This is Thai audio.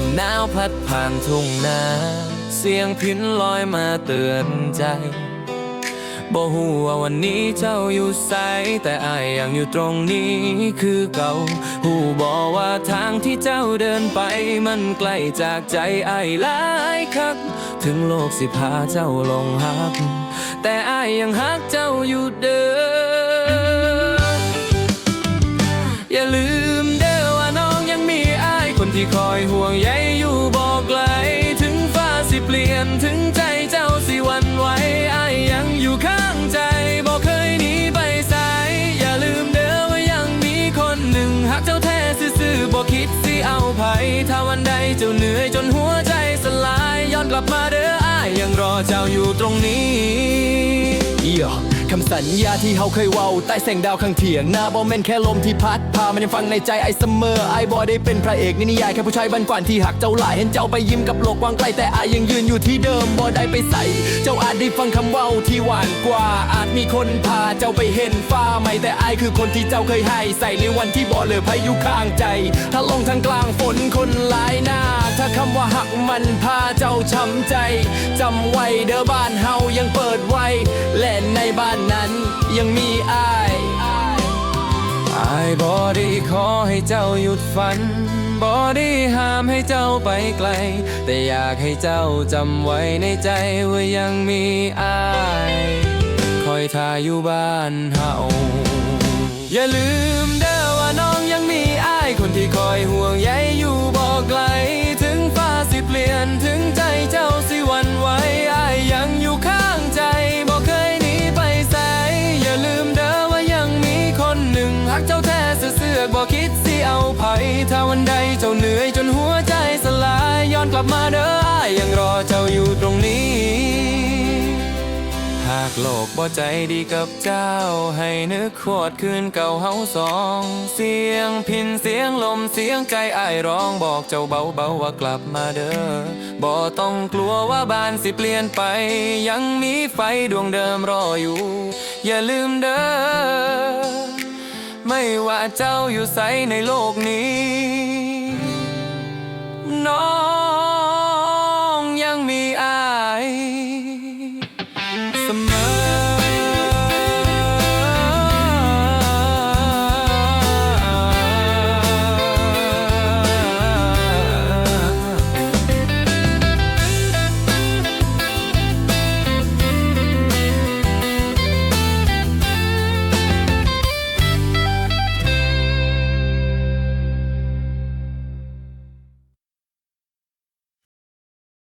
มหนาวพัดผ่านทุ่งนา เสียงพินลอยมาเตือนใจบ่ฮู้ว่าวันนี้เจ้าอยู่ไสแต่อายยังอยู่ตรงนี้คือเก่าฮู้บ่ว่าทางที่เจ้าเดินไป มันไกลจากใจอายหลายคัก ถึงโลกสิพาเจ้าลงหัก แต่อายยังหักเจ้าอยู่เด้อ ที่คอยห่วงใยอยู่บอกไกล ถึงฟ้าสิเปลี่ยนถึงใจเจ้าสิวันไหวอายยังอยู่ข้างใจบอกเคยหนีไปสายอย่าลืมเด้อว่ายังมีคนหนึ่งหักเจ้าแท้ซื่อๆบอกคิดสิเอาไผถ้าวันใดเจ้าเหนื่อยจนหัวใจสลายย้อนกลับมาเด้ออายยังรอเจ้าอยู่ตรงนี้ คำสัญญาที่เฮาเคยเว้าใต้แสงดาวข้างเถียงหน้าบ่แม่นแค่ลมที่พัด พามันยังฟังในใจไอ้เสมอไอ้บ่ได้เป็นพระเอกในนิยายแค่ผู้ชายบันกวานที่หักเจ้าหลายเห็นเจ้าไปยิ้มกับโลกกว้างไกลแต่อายยังยืนอยู่ที่เดิมบ่ได้ไปใส่ เจ้าอาจได้ฟังคำเว้าที่หวานกว่า อาจมีคนพาเจ้าไปเห็นฟ้าใหม่แต่อายคือคนที่เจ้าเคยให้ ใส่ในวันที่บ่เหลือพายุข้างใจ ถ้าลงทางกลางฝนคนหลายหน้า ถ้าคำว่าหักมันพาเจ้าช้ำใจจำไว้เด้อบ้านเฮายังเปิด บ้านนั้นยังมีอายอายบอด้ขอให้เจ้าหยุดฝัน บอด้ห้ามให้เจ้าไปไกล แต่อยากให้เจ้าจำไว้ในใจว่ายังมีอาย คอยทาอยู่บ้านเฮา ใดเจ้าเหนื่อยจนหัวใจสลายย้อนกลับมาเด้ออายยังรอเจ้าอยู่ตรงนี้ หากโลกบ่ใจดีกับเจ้า ให้นึกขวดคืนเก่าเฮาสอง เสียงพินเสียงลมเสียงใจอ้ายร้องบอกเจ้าเบาเบาๆว่ากลับมาเด้อบ่ต้องกลัวว่าบ้านสิเปลี่ยนไป ยังมีไฟดวงเดิมรออยู่ อย่าลืมเด้อไม่ว่าเจ้าอยู่ไสในโลกนี้